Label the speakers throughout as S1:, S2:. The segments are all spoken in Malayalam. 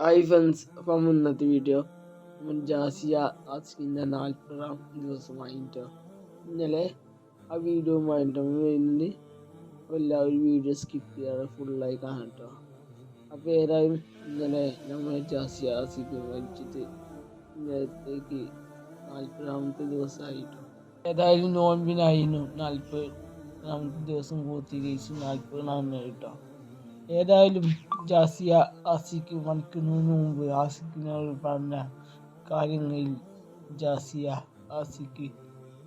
S1: ഹായ് ഫ്രണ്ട്സ് അപ്പം ഇന്നത്തെ വീഡിയോ ജാസിയ ആസ്കിന്റെ നാൽപ്പതാം ദിവസമായിട്ടോ. ഇന്നലെ ആ വീഡിയോയുമായിട്ട് വരുന്നത് എല്ലാവരും വീഡിയോ സ്കിപ്പ് ചെയ്യാതെ ഫുള്ളായി കാണട്ടോ. അപ്പോൾ ഏതായാലും ഇന്നലെ നമ്മൾ ജാസിയ ആസിക്ക് മരിച്ചിട്ട് ഇന്നലത്തേക്ക് നാൽപ്പതാമത്തെ ദിവസമായിട്ടോ. ഏതായാലും നോൻപിനായിരുന്നു നാൽപ്പതാമത്തെ ദിവസം പൂർത്തീകരിച്ച് നാൽപ്പതാമത് കേട്ടോ ഏതായാലും ജാസിയ ആസിക്ക് മരിക്കുന്നതിന് മുമ്പ് ആസിക്കിനോട് പറഞ്ഞ കാര്യങ്ങളിൽ ജാസിയ ആസിക്ക്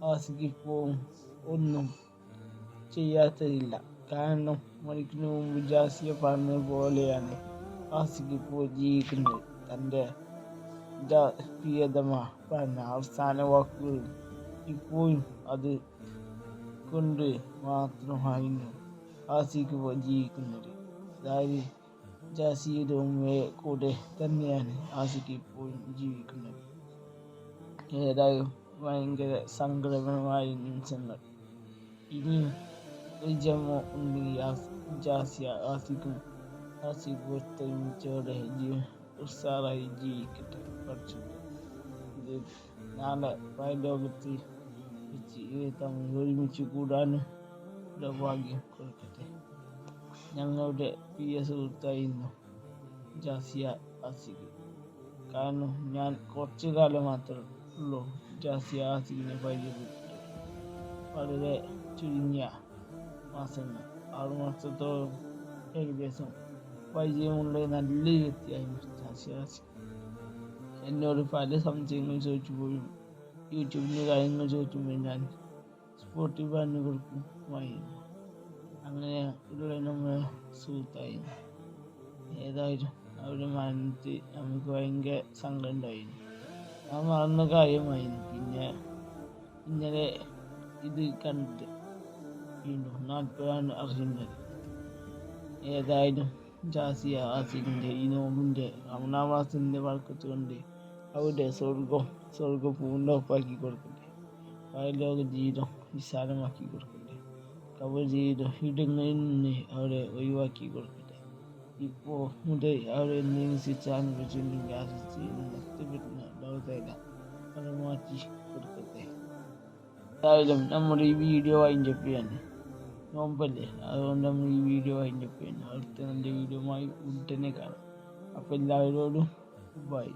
S1: ആസിക്ക് ഇപ്പോൾ ഒന്നും ചെയ്യാത്തതില്ല. കാരണം മരിക്കുന്നതിന് മുമ്പ് ജാസിയ പറഞ്ഞ പോലെയാണ് ആസിക്ക് ഇപ്പോൾ ജീവിക്കുന്നത്. തന്റെ പ്രിയതമ പറഞ്ഞ അവസാന വാക്കുകൾ ഇപ്പോഴും അത് കൊണ്ട് മാത്രമായിരുന്നു ആസിക്ക് ജീവിക്കുന്നത്. Zaidi jasiiɗum e tanniyani hasiki ko jiwi kunet heeɗay wayngere sangre men wawi ɗum sennat ini ɗo jamo ondiri jasiya hasikum hasi goto tawi jooɗo jiwi ɗo sara e jiwi kete farcude nde naana faydoɓe ti ɓecci ire tam yori micci kuuɗani ɗo waagi kolkete ഞങ്ങളുടെ പ്രിയ സുഹൃത്തായിരുന്നു ജാസിയ ആസിഖ്. കാരണം ഞാൻ കുറച്ചു കാലം മാത്രമേ ഉള്ളൂ ജാസിയ ആസിഖിനെ പരിചയപ്പെട്ടു വളരെ ചുരുങ്ങിയ മാസങ്ങൾ ആറു മാസത്തോളം ഏകദേശം പരിചയമുള്ള നല്ലൊരു വ്യക്തിയായിരുന്നു ജാസിയ ആസിഖ്. എന്നോട് പല സംശയങ്ങൾ ചോദിച്ചപ്പോഴും യൂട്യൂബിന്റെ കാര്യങ്ങൾ ചോദിക്കുമ്പോൾ ഞാൻ പറഞ്ഞു കൊടുക്കുമായിരുന്നു അങ്ങനെ ഉള്ള നമ്മൾ സുഹൃത്തായി ഏതായാലും അവരുടെ മരണത്തിൽ നമുക്ക് ഭയങ്കര സങ്കടം ഉണ്ടായിരുന്നു ആ മറന്ന കാര്യമായിരുന്നു. പിന്നെ ഇന്നലെ ഇത് കണ്ടിട്ട് വീണ്ടും നാൽപ്പതാണ് അറിയുന്നത് ഏതായാലും ജാസിയ ആസിഫിന്റെ ഈ നോമ്പിന്റെ അമണാവാസിന്റെ വഴക്കത്ത് കൊണ്ട് അവരുടെ സ്വർഗം സ്വർഗം പൂണ്ടപ്പാക്കി കൊടുക്കട്ടെ. പരലോക ജീവിതം വിശാലമാക്കി കൊടുക്കട്ടെ. കവർ ചെയ്ത് ഇടങ്ങളിൽ നിന്ന് അവരെ ഒഴിവാക്കി കൊടുക്കട്ടെ. ഇപ്പോൾ മുതൽ അവരെ എന്തെങ്കിലും ശിക്ഷ അനുഭവിച്ചിട്ടുണ്ടെങ്കിൽ ആ ശിക്ഷയിൽ നഷ്ടപ്പെടുന്ന ലോകത്തേല അത് മാറ്റി കൊടുക്കട്ടെ. ഏതായാലും നമ്മുടെ ഈ വീഡിയോ വൈൻഡപ്പ് ചെയ്യാൻ നോമ്പല്ലേ? അതുകൊണ്ട് നമ്മൾ ഈ വീഡിയോ വൈൻഡപ്പ് ചെയ്യാൻ അടുത്ത നല്ല വീഡിയോ ആയി ഉടനെ കാണാം. അപ്പോൾ എല്ലാവരോടും ബൈ